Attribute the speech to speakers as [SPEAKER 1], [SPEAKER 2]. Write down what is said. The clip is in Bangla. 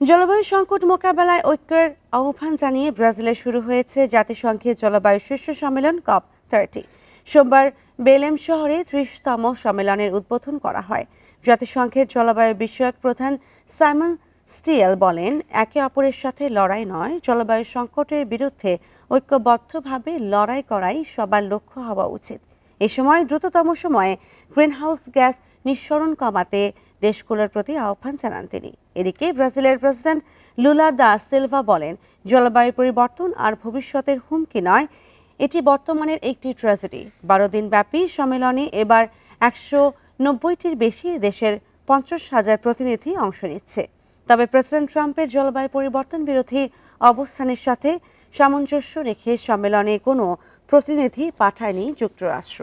[SPEAKER 1] জলবায়ু সংকট মোকাবেলায় ঐক্যের আহ্বান জানিয়ে ব্রাজিলে শুরু হয়েছে জাতিসংঘের জলবায়ু শীর্ষ সম্মেলন কপ থার্টি। সোমবার বেলেম শহরে ত্রিশতম সম্মেলনের উদ্বোধন করা হয়। জাতিসংঘের জলবায়ু বিষয়ক প্রধান সাইমন স্টিয়েল বলেন, একে অপরের সাথে লড়াই নয়, জলবায়ু সংকটের বিরুদ্ধে ঐক্যবদ্ধভাবে লড়াই করাই সবার লক্ষ্য হওয়া উচিত। এ সময় দ্রুততম সময়ে গ্রিনহাউস গ্যাস নিঃসরণ কমাতে দেশগুলোর প্রতি আহ্বান জানান তিনি। এদিকে ব্রাজিলের প্রেসিডেন্ট লুলা দা সিলভা বলেন, জলবায়ু পরিবর্তন আর ভবিষ্যতের হুমকি নয়, এটি বর্তমানের একটি ট্র্যাজেডি। বারো দিন ব্যাপী সম্মেলনে এবার একশো নব্বইটির বেশি দেশের পঞ্চাশ হাজার প্রতিনিধি অংশ নিচ্ছে। তবে প্রেসিডেন্ট ট্রাম্পের জলবায়ু পরিবর্তন বিরোধী অবস্থানের সাথে সামঞ্জস্য রেখে সম্মেলনে কোনো প্রতিনিধি পাঠায়নি যুক্তরাষ্ট্র।